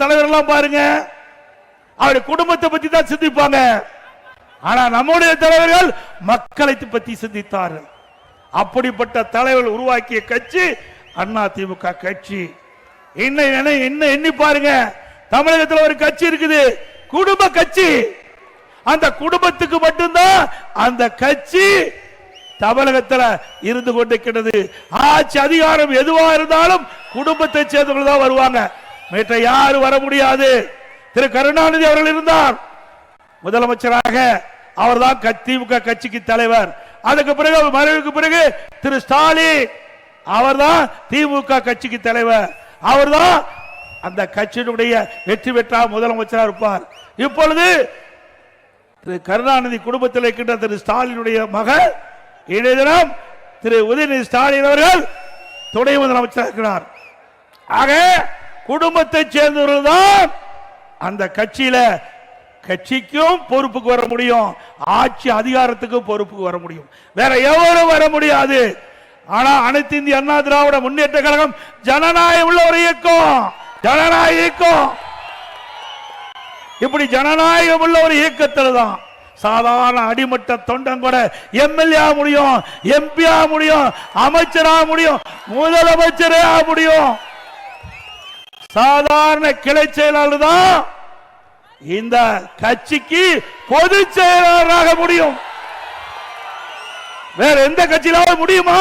தலைவர்கள்லாம் பாருங்க. அவருடைய குடும்பத்தை பத்தி தான் சிந்திப்பாங்க. ஆனா நம்முடைய தலைவர்கள் மக்களை பத்தி சிந்தித்தார்கள். அப்படிப்பட்ட தலைவர்கள் உருவாக்கிய கட்சி அண்ணா திமுக கட்சி. என்ன என்ன என்ன எண்ணி பாருங்க. தமிழகத்தில் ஒரு கட்சி இருக்குது. குடும்ப கட்சி. அந்த குடும்பத்துக்கு மட்டும்தான் அந்த கட்சி தமிழகத்தில் இருந்து கொண்டிருக்கிறது. ஆட்சி அதிகாரம் எதுவா இருந்தாலும் குடும்பத்தை சேர்ந்தவர்கள் தான் வருவாங்க. மற்ற யாரும் வர முடியாது? திரு கருணாநிதி அவர்கள் இருந்தார். முதலமைச்சராக அவர்தான் க- திமுக கட்சிக்கு தலைவர். அதுக்கு பிறகு அவர் மறைவுக்கு பிறகு திரு ஸ்டாலின் அவர்தான் திமுக கட்சிக்கு தலைவர். அவர்தான் அந்த கட்சியினுடைய வெற்றி பெற்றா முதலமைச்சராக இருப்பார். இப்பொழுது திரு கருணாநிதி குடும்பத்தில் இருக்கின்ற திரு ஸ்டாலினுடைய மகள் இன்றைய தினம் திரு உதயநிதி ஸ்டாலின் அவர்கள் துணை முதலமைச்சர் இருக்கிறார். ஆக குடும்பத்தை சேர்ந்தவர்கள் தான் அந்த கட்சியில கட்சிக்கும் பொறுப்புக்கு வர முடியும் ஆட்சி அதிகாரத்துக்கும் பொறுப்புக்கு வர முடியும். வேற எவரும் வர முடியாது. ஆனா அனைத்து இந்திய அண்ணா திராவிட முன்னேற்ற கழகம் ஜனநாயகம் உள்ள ஒரு இயக்கம். ஜனநாயக இயக்கம். இப்படி ஜனநாயகம் உள்ள ஒரு இயக்கத்தில் தான் சாதாரண அடிமட்ட தொண்டன் கூட எம்எல்ஏ முடியும் எம்பி முடியும் அமைச்சராக முடியும் முதலமைச்சரே முடியும். சாதாரண கிளை செயலாளர் தான் இந்த கட்சிக்கு பொதுச் செயலாளராக முடியும். வேற எந்த கட்சியிலாவது முடியுமா?